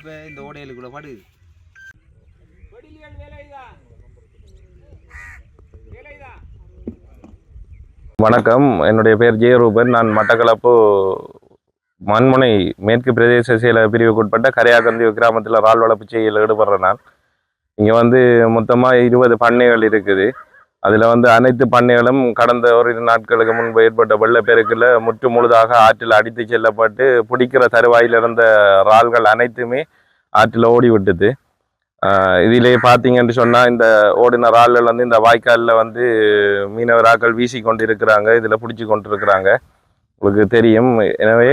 இப்போ இந்த ஓடையிலுக்குள்ள படுது வணக்கம். என்னுடைய பேர் ஜெயரூபன். நான் மட்டக்களப்பு மண்முனை மேற்கு பிரதேச செயல பிரிவுக்குட்பட்ட கரையாக்கந்திவு கிராமத்தில் இறால் வளர்ப்பு செய்யல ஈடுபடுறேன் நான். இங்கே வந்து மொத்தமாக இருபது பண்ணைகள் இருக்குது. அதில் வந்து அனைத்து பண்ணைகளும் கடந்த ஒரு நாட்களுக்கு முன்பு ஏற்பட்ட வெள்ளப்பெருக்கில் முற்று முழுதாக ஆற்றில் அடித்து செல்லப்பட்டு பிடிக்கிற தருவாயில் இருந்த இறால்கள் அனைத்துமே ஆற்றில் ஓடி விட்டுது. இதிலே பார்த்தீங்கன்னு சொன்னால் இந்த ஓடின இறால்கள் வந்து இந்த வாய்க்காலில் வந்து மீனவராக்கள் வீசி கொண்டு இருக்கிறாங்க இதில் பிடிச்சி கொண்டு இருக்கிறாங்க உங்களுக்கு தெரியும். எனவே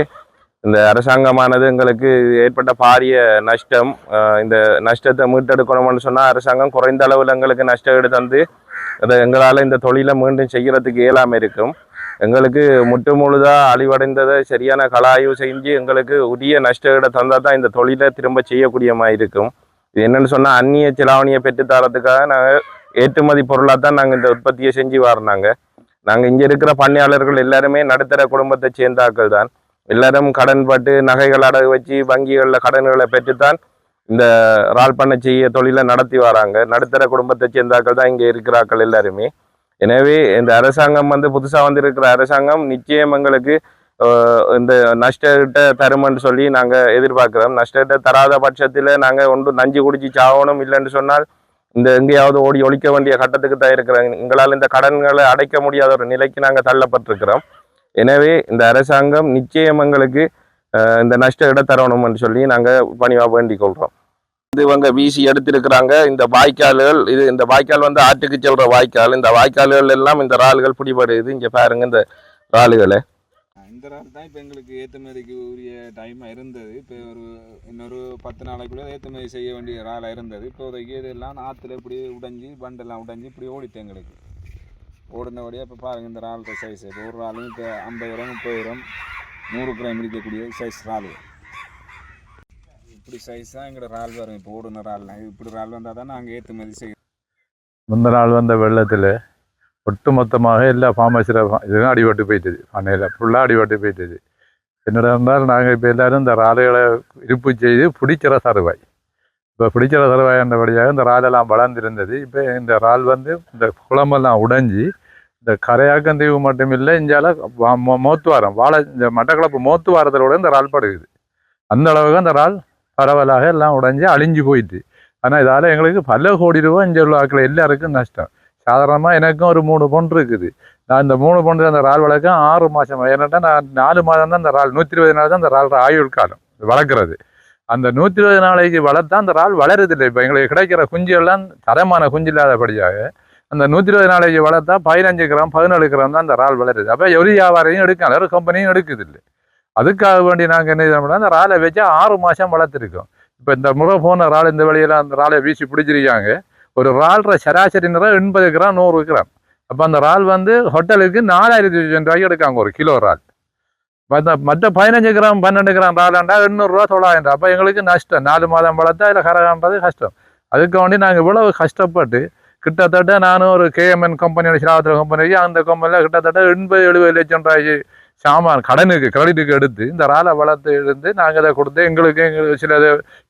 இந்த அரசாங்கமானது எங்களுக்கு ஏற்பட்ட பாரிய நஷ்டம். இந்த நஷ்டத்தை மீட்டெடுக்கணும்னு சொன்னால் அரசாங்கம் குறைந்த அளவில் எங்களுக்கு நஷ்டம் எடுத்து தந்து அதை எங்களால் இந்த தொழிலை மீண்டும் செய்கிறதுக்கு இயலாமல் இருக்கும். எங்களுக்கு முட்டு முழுதாக அழிவடைந்ததை சரியான கலாய்வு செஞ்சு எங்களுக்கு உரிய நஷ்ட தந்தால் தான் இந்த தொழிலை திரும்ப செய்யக்கூடிய மாதிரி இருக்கும். இது என்னென்னு சொன்னால் அந்நிய செலாவணியை பெற்றுத்தரத்துக்காக நாங்கள் ஏற்றுமதி பொருளாக தான் நாங்கள் இந்த உற்பத்தியை செஞ்சு வரணாங்க. நாங்கள் இங்கே இருக்கிற பண்ணையாளர்கள் எல்லாருமே நடுத்தர குடும்பத்தை சேர்ந்தாக்கள் தான். எல்லாரும் கடன் பட்டு நகைகள் அடகு வச்சு வங்கிகளில் கடன்களை பெற்றுத்தான் இந்த இறால் பண்ண செய்ய தொழிலை நடத்தி வராங்க. நடுத்தர குடும்பத்தை சேர்ந்தாக்கள் தான் இங்கே இருக்கிறாக்கள் எல்லாருமே. எனவே இந்த அரசாங்கம் வந்து புதுசாக வந்திருக்கிற அரசாங்கம் நிச்சயம் எங்களுக்கு இந்த நஷ்டத்தை தருமன்னு சொல்லி நாங்கள் எதிர்பார்க்குறோம். நஷ்டத்தை தராத பட்சத்தில் நாங்கள் ஒன்று நஞ்சு குடிச்சு சாவணும் இல்லைன்னு சொன்னால் இந்த எங்கேயாவது ஓடி ஒழிக்க வேண்டிய கட்டத்துக்கு தான் இருக்கிறோம் எங்களால் இந்த கடன்களை அடைக்க முடியாத ஒரு நிலைக்கு நாங்கள் தள்ளப்பட்டிருக்கிறோம். எனவே இந்த அரசாங்கம் நிச்சயம் எங்களுக்கு இந்த நஷ்ட இட தரணும்னு சொல்லி நாங்கள் பணிவாக வேண்டிக் கொள்கிறோம். இது இவங்க வீசி எடுத்திருக்கிறாங்க. இந்த வாய்க்கால்கள் இது இந்த வாய்க்கால் வந்து ஆட்டுக்கு செல்ற வாய்க்கால். இந்த வாய்க்கால்கள் எல்லாம் இந்த இறால்கள் பிடிபடுது. இங்கே பாருங்க இந்த இறால்களை இந்த இறால் தான் இப்போ எங்களுக்கு ஏற்றுமதிக்கு உரிய டைமாக இருந்தது. இப்போ ஒரு இன்னொரு பத்து நாளைக்குள்ளே ஏற்றுமதி செய்ய வேண்டிய இறாலாக இருந்தது. இப்போதைக்கு இதெல்லாம் ஆற்றுல இப்படி உடைஞ்சி பண்டெல்லாம் உடைஞ்சி இப்படி ஓடிட்டு எங்களுக்கு. ஓடினபடியாக இப்போ பாருங்கள் இந்த இறால் சைஸ் இப்போ ஒரு இறாலும் இப்போ ஐம்பது கிராம் முப்பது கிராம் நூறு கிராம் இருக்கக்கூடிய சைஸ் இறால் இப்படி சைஸ் தான் எங்களோட ரால் வரும் இப்போ ஓடுன இறால்லாம் இப்படி இறால் வந்தால் தான் நாங்கள் ஏற்றுமதி செய்யணும் முந்த நாள் வந்த வெள்ளத்தில் ஒட்டு மொத்தமாக எல்லா ஃபார்மஸில் இதுதான் அடிபட்டு போயிட்டது. பண்ணையில் ஃபுல்லாக அடிபட்டு போயிட்டது. என்னடா இருந்தால் நாங்கள் இப்போ எல்லாரும் இந்த ராலைகளை இருப்பு செய்து பிடிச்சிற சருவாய். இப்போ பிடிச்சிற சருவாய் என்றபடியாக இந்த ராலெல்லாம் வளர்ந்துருந்தது. இப்போ இந்த ரால் வந்து இந்த குளமெல்லாம் உடைஞ்சி இந்த கரையாக்கந்தீவு மட்டும் இல்லை இந்தியாவில் மோத்துவாரம். வாழை இந்த மட்டக்களப்பு மோத்துவாரத்திலோட இந்த ரால் படுகுது. அந்த அளவுக்கு அந்த ரால் பரவலாக எல்லாம் உடஞ்சி அழிஞ்சு போயிட்டு. ஆனால் இதால் எங்களுக்கு பல கோடி ரூபா இங்கே உள்ள ஆட்கள் எல்லாருக்கும் நஷ்டம். சாதாரணமாக எனக்கும் ஒரு மூணு பொண்ணு இருக்குது. நான் இந்த மூணு பொண்ணு அந்த இறால் வளர்க்க ஆறு மாதம் ஏன்னாட்டா நான் நாலு மாதம் தான் அந்த இறால் நூற்றி இருபது நாள் தான் அந்த இறால் ஆயுள் காலம் வளர்க்குறது. அந்த நூற்றி இருபது நாளைக்கு வளர்த்தா அந்த இறால் வளருதில்லை. இப்போ எங்களுக்கு கிடைக்கிற குஞ்சு எல்லாம் தரமான குஞ்சு இல்லாதபடியாக அந்த நூற்றி இருபது நாளைக்கு வளர்த்தா பதினஞ்சு கிராம் பதினேழு கிராம் தான் அந்த இறால் வளருது. அப்போ ஒரு வியாபாரியும் எடுக்கலாம் ஒரு கம்பெனியும் எடுக்குது இல்லை அதுக்காக வேண்டி நாங்கள் என்ன செய்யணும்னா அந்த இறாலை வச்சு ஆறு மாதம் வளர்த்துருக்கோம். இப்போ இந்த முறை போன இறால் இந்த வழியெல்லாம் அந்த இறாலை வீசி பிடிச்சிருக்காங்க. ஒரு இறால்ற சராசரி நிறம் எண்பது கிராம் நூறு கிராம். அப்போ அந்த இறால் வந்து ஹோட்டலுக்கு நாலாயிரத்தி ரூபாய்க்கு எடுக்காங்க ஒரு கிலோ இறால் மற்ற மற்ற பதினஞ்சு கிராம் பன்னெண்டு கிராம் ராலாண்டா எண்ணூறுரூவா தொள்ளாயிரம் ரூபா. அப்போ எங்களுக்கு நஷ்டம். நாலு மாதம் வளர்த்தா இல்லை கரகான்றது கஷ்டம். அதுக்கு வேண்டி நாங்கள் இவ்வளவு கஷ்டப்பட்டு கிட்டத்தட்ட நானும் ஒரு கேஎம்என் கம்பெனியோட சிலாத்திர கம்பெனி அந்த கம்பெனியில் கிட்டத்தட்ட எண்பது எழுபது லட்சம் ரூபாய்க்கு சாமான் கடனுக்கு கிரெடிட்டுக்கு எடுத்து இந்த இறாலை வளர்த்து எடுத்து நாங்கள் அதை கொடுத்து எங்களுக்கு எங்களுக்கு சில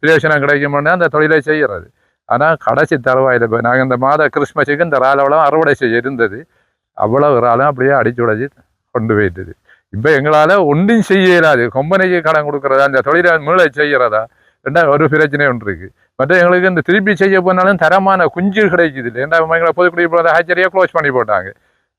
ரிலேஷனாக கிடைக்கும்னு அந்த தொழிலை செய்கிறது ஆனால் கடைசி தருவாயில் இப்போ நாங்கள் இந்த மாத கிறிஸ்மஸுக்கு இந்த இறாலவளம் அறுவடை செய்ய இருந்தது. அவ்வளோ ராலம் அப்படியே அடிச்சு உடைச்சி கொண்டு போயிட்டது. இப்போ எங்களால் ஒன்றும் செய்ய இயலாது. கம்பெனிக்கு கடன் கொடுக்குறதா இந்த தொழிலை மீளை செய்கிறதா ரெண்டா ஒரு பிரச்சனை ஒன்று இருக்குது மற்ற எங்களுக்கு இந்த திருப்பி செய்ய போனாலும் தரமான குஞ்சு கிடைக்குது. இல்லை ஏன்னா எங்களை பொதுக்குடி போகிறத ஹேச்சரியாக க்ளோஸ் பண்ணி போட்டாங்க.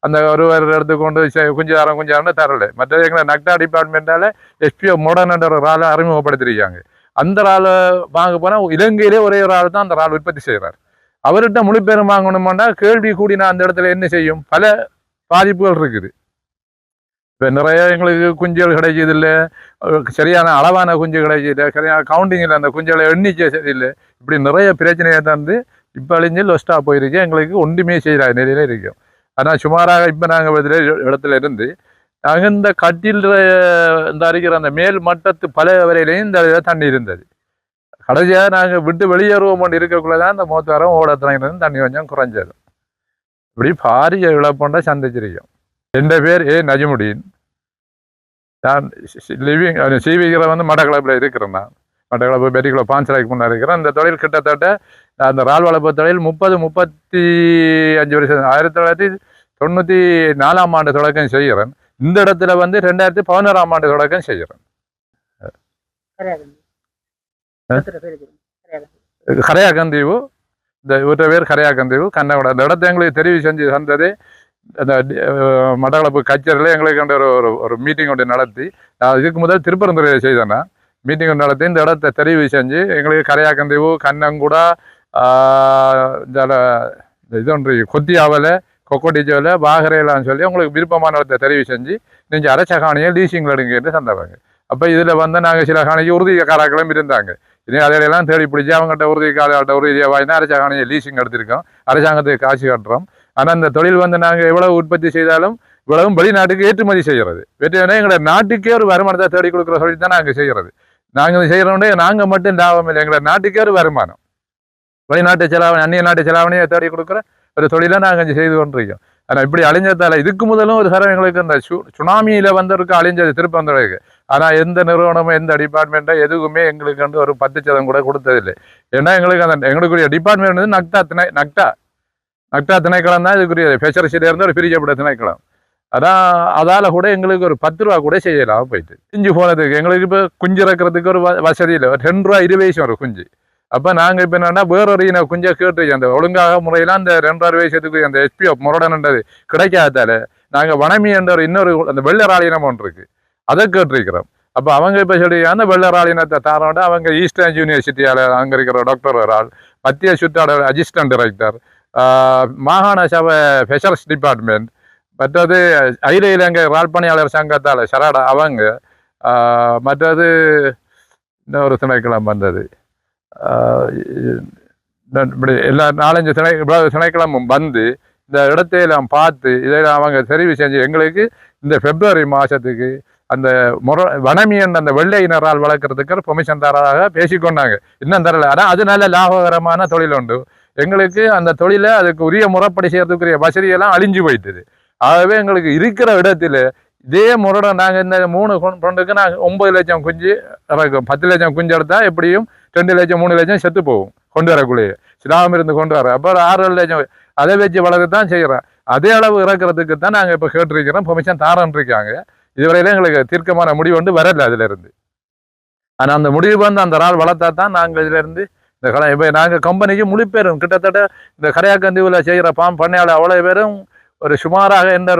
அந்த ஒரு ஒரு இடத்துக்கு கொண்டு செ- குஞ்சு தரம் குஞ்சு தரல. மற்ற எங்களை நக்டா டிபார்ட்மெண்ட்டால் எஸ்பிஓ மோடர்ன்ற ஒரு ஆளை அறிமுகப்படுத்திருக்காங்க அந்த ஆள் வாங்க போனால் இலங்கையிலே ஒரே ஒரு ஆள் தான் அந்த ஆள் உற்பத்தி செய்கிறார் அவர்கிட்ட முழு பேரும் வாங்கணுமாண்டா கேள்வி நான் அந்த இடத்துல என்ன செய்யும்? பல பாதிப்புகள் இருக்குது. இப்போ நிறைய எங்களுக்கு குஞ்சுகள் கிடைக்கிது இல்லை சரியான அளவான குஞ்சு கிடைக்கிது சரியான கவுண்டிங் இல்லை அந்த குஞ்சுகளை எண்ணிக்கை சரியில்லை இப்படி நிறைய பிரச்சனையை தந்து இப்போ அழிஞ்சு லொஸ்ட்டாக போயிருக்கேன் எங்களுக்கு ஒன்றுமே செய்கிற நிலையில இருக்கும். ஆனால் சுமாராக இப்போ நாங்கள் இடத்துல இருந்து நாங்கள் இந்த கட்டில் இந்த அரிக்கிற அந்த மேல் மட்டத்து பல வரையிலையும் இந்த தண்ணி இருந்தது. கடைசியாக நாங்கள் விட்டு வெளியேறுவோம் கொண்டு இருக்கக்குள்ள தான் இந்த மூத்தாரம் ஓடத்துறங்கிருந்து தண்ணி கொஞ்சம் குறைஞ்சது. இப்படி பாரிய இழப்பொண்ட சந்திச்சிருக்கோம். என் பேர் ஏ. நஜமுடீன் நான் லிவிங் சீவிகிற வந்து மடக்களப்பில் இருக்கிறேன். நான் மட்டக்களப்பு பெட்டிக்குள்ள பாஞ்சலாய்க்கு முன்னாடி இருக்கிறோம். இந்த தொழில் கிட்டத்தட்ட அந்த இறால் வளர்ப்பு தொழில் முப்பது முப்பத்தி அஞ்சு வருஷம் ஆயிரத்தி தொள்ளாயிரத்தி தொண்ணூற்றி நாலாம் ஆண்டு தொடக்கம் செய்கிறேன். இந்த இடத்துல வந்து ரெண்டாயிரத்தி பதினோராம் ஆண்டு தொடக்கம் செய்கிறேன்? கரையாக்கந்தீவு இந்த இவற்ற பேர் கரையாக்கந்தீவு கண்ணகுடா அந்த இடத்த எங்களுக்கு தெரிவு செஞ்சு தந்தது. அந்த அஹ், மட்டக்களப்பு கச்சேரியில் எங்களுக்கு ஒரு ஒரு மீட்டிங் ஒன்று நடத்தி. நான் இதுக்கு முதல் திருப்பரந்துரை செய்தேன் மீட்டிங் நடத்தி இந்த இடத்தை தெரிவு செஞ்சு எங்களுக்கு கரையாக்கந்தீவு கண்ணங்குடா இந்த இது ஒன்று கொத்தியாவில் கொக்கோட்டிச்சோவில் பாகரையிலான்னு சொல்லி உங்களுக்கு விருப்பமான இடத்தை தெரிவு செஞ்சு நீங்கள் அரைச்ச காணியை லீசிங்கில் எடுங்கன்னு தந்தவங்க அப்போ இதில் வந்து நாங்கள் சில காணிக்கு உறுதிக்காராக்களும் இருந்தாங்க. இதே அதையெல்லாம் தேடி பிடிச்சி அவங்ககிட்ட உறுதிக்காரர்கிட்ட உறுதியை வாங்கினா காணியை லீசிங் எடுத்திருக்கோம். அரசாங்கத்துக்கு காசு கட்டுறோம். ஆனால் இந்த தொழில் வந்து நாங்கள் எவ்வளவு உற்பத்தி செய்தாலும் இவ்வளவும் வெளிநாட்டுக்கு ஏற்றுமதி செய்கிறது. வெற்றினா எங்களோட நாட்டுக்கே ஒரு வருமானத்தை தேடி கொடுக்குற சொல்லி தான் நாங்கள் செய்கிறது. நாங்கள் செய்கிறோண்டே நாங்கள் மட்டும் லாபம் இல்லை. எங்களை நாட்டுக்கே ஒரு வருமானம். வெளிநாட்டு செலாவணி அந்நிய நாட்டு செலாவணியை தேடி கொடுக்குற ஒரு தொழிலை நாங்கள் இங்கே செய்து கொண்டிருக்கோம். ஆனால் இப்படி அழிஞ்சதால இதுக்கு முதலும் ஒரு தரம் எங்களுக்கு இந்த சு சுனாமியில் வந்தவருக்கு அழிஞ்சது திருப்பி வந்தவருக்கு ஆனால் எந்த நிறுவனமும் எந்த டிபார்ட்மெண்ட்டோ எதுவுமே எங்களுக்கு வந்து ஒரு பத்து சதம் கூட கொடுத்ததில்லை. ஏன்னா எங்களுக்கு அந்த எங்களுக்குரிய டிபார்ட்மெண்ட் வந்து நக்தா திணை நக்டா நக்டா திணைக்களம் தான் இதுக்குரிய ஃபெசரிசிலேருந்து ஒரு பிரிக்கப்பட்ட திணைக்களம். அதான் அதால் கூட எங்களுக்கு ஒரு பத்து ரூபா கூட செய்யலாம் போயிட்டு. குஞ்சு போனதுக்கு எங்களுக்கு இப்போ குஞ்சு இறக்குறதுக்கு ஒரு வ- வசதி இல்லை. ஒரு ரெண்டு ரூபா இருபது வயசு வரும் குஞ்சு. அப்போ நாங்கள் இப்போ என்னன்னா வேறொரு இன குஞ்சை கேட்டு அந்த ஒழுங்காக முறையில் அந்த ரெண்டரை வயசுக்கு அந்த எஸ்பிஎஃப் முரடன்ன்றது கிடைக்காதால நாங்கள் வனமி என்ற ஒரு இன்னொரு அந்த வெள்ளராள் இனம் ஒன்று இருக்கு. அதை கேட்டிருக்கிறோம். அப்போ அவங்க இப்போ சொல்லி அந்த வெள்ளராள் இனத்தை தாரோட அவங்க ஈஸ்டர்ன் யூனிவர்சிட்டியால் அங்கே இருக்கிற டாக்டர் ஒரு ஆள் மத்திய சுற்றாடல் அசிஸ்டன்ட் டைரக்டர் மாகாண சபை ஃபெஷர்ஸ் டிபார்ட்மெண்ட் மற்றது அகில இலங்கை இறால் பணியாளர் சங்கத்தால் சரடா அவங்க மற்றது இன்னொரு திணைக்களம் வந்தது. இப்படி எல்லா நாலஞ்சு திணை இவ்வளவு திணைக்களமும் வந்து இந்த இடத்தையெல்லாம் பார்த்து இதெல்லாம் அவங்க தெரிவு செஞ்சு எங்களுக்கு இந்த பிப்ரவரி மாதத்துக்கு அந்த முற வனமியன் அந்த வெள்ளையினரால் வளர்க்குறதுக்கு பெர்மிஷன் தராக பேசிக்கொண்டாங்க இன்னும் தரல. ஆனால் அது நல்ல லாபகரமான தொழில் உண்டு. எங்களுக்கு அந்த தொழிலை அதுக்கு உரிய முறைப்படி செய்கிறதுக்குரிய வசதியெல்லாம் அழிஞ்சு போயிட்டுது. ஆகவே எங்களுக்கு இருக்கிற இடத்துல இதே முறையோட நாங்கள் இந்த மூணு கொ- கொண்டுக்கு நாங்கள் ஒன்பது லட்சம் குஞ்சு இறக்கும் பத்து லட்சம் குஞ்சு எடுத்தால் எப்படியும் ரெண்டு லட்சம் மூணு லட்சம் செத்து போகும் கொண்டு வரக்குள்ளேயே. சிலாம இருந்து கொண்டு வர. அப்புறம் ஆறு ஏழு லட்சம் அதை வச்சு வளர்க்கத்தான் தான் செய்கிறோம் அதே அளவு இறக்குறதுக்கு தான் நாங்கள் இப்போ கேட்டிருக்கிறோம் பெர்மிஷன் தாரன் இருக்காங்க. இதுவரையில எங்களுக்கு தீர்க்கமான முடிவு வந்து வரல அதிலிருந்து. ஆனால் அந்த முடிவு வந்து அந்த நாள் வளர்த்தா தான் நாங்கள் இதிலேருந்து இந்த கடை இப்போ நாங்கள் கம்பெனிக்கு முழு பேரும் கிட்டத்தட்ட இந்த கரையாக்கந்தீவில் செய்கிற பாம் பண்ணையாளர் அவ்வளோ பேரும் ஒரு சுமாராக எந்த ஒரு